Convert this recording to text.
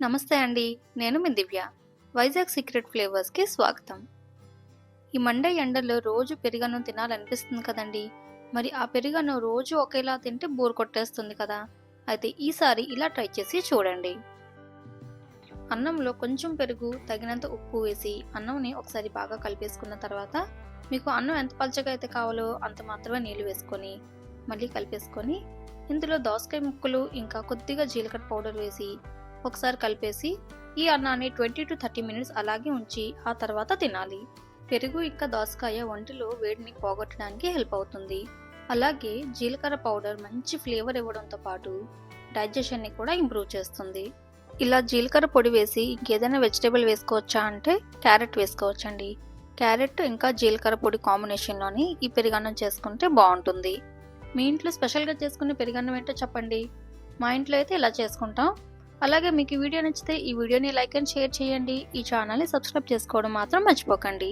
నమస్తే అండి నేను మీ దివ్య. వైజాగ్ సీక్రెట్ ఫ్లేవర్స్కి స్వాగతం. ఈ మండే ఎండల్లో రోజు పెరుగన్నం తినాలనిపిస్తుంది కదండి. మరి ఆ పెరుగన్నం రోజు ఒకేలా తింటే బోర్ కొట్టేస్తుంది కదా. అయితే ఈసారి ఇలా ట్రై చేసి చూడండి. అన్నంలో కొంచెం పెరుగు తగినంత ఉప్పు వేసి అన్నంని ఒకసారి బాగా కలిపేసుకున్న తర్వాత మీకు అన్నం ఎంత పలచగా అయితే కావాలో అంత మాత్రమే నీళ్ళు వేసుకొని మళ్ళీ కలిపేసుకొని ఇందులో దోసకాయ ముక్కలు ఇంకా కొద్దిగా జీలకర్ర పౌడర్ వేసి ఒకసారి కలిపేసి ఈ అన్నాన్ని ట్వంటీ టు థర్టీ మినిట్స్ అలాగే ఉంచి ఆ తర్వాత తినాలి. పెరుగు ఇంకా దోసకాయ ఒంటిలో వేడిని పోగొట్టడానికి హెల్ప్ అవుతుంది. అలాగే జీలకర్ర పౌడర్ మంచి ఫ్లేవర్ ఇవ్వడంతో పాటు డైజెషన్ని కూడా ఇంప్రూవ్ చేస్తుంది. ఇలా జీలకర్ర పొడి వేసి ఇంకేదైనా వెజిటేబుల్ వేసుకోవచ్చా అంటే క్యారెట్ వేసుకోవచ్చండి. క్యారెట్ ఇంకా జీలకర్ర పొడి కాంబినేషన్లోని ఈ పెరుగన్నం చేసుకుంటే బాగుంటుంది. మీ ఇంట్లో స్పెషల్గా చేసుకునే పెరుగన్నం ఏంటో చెప్పండి. మా ఇంట్లో అయితే ఇలా చేసుకుంటాం. అలాగే మీకు ఈ వీడియో నచ్చితే ఈ వీడియోని లైక్ అండ్ షేర్ చేయండి. ఈ ఛానల్ని సబ్స్క్రైబ్ చేసుకోవడం మాత్రం మర్చిపోకండి.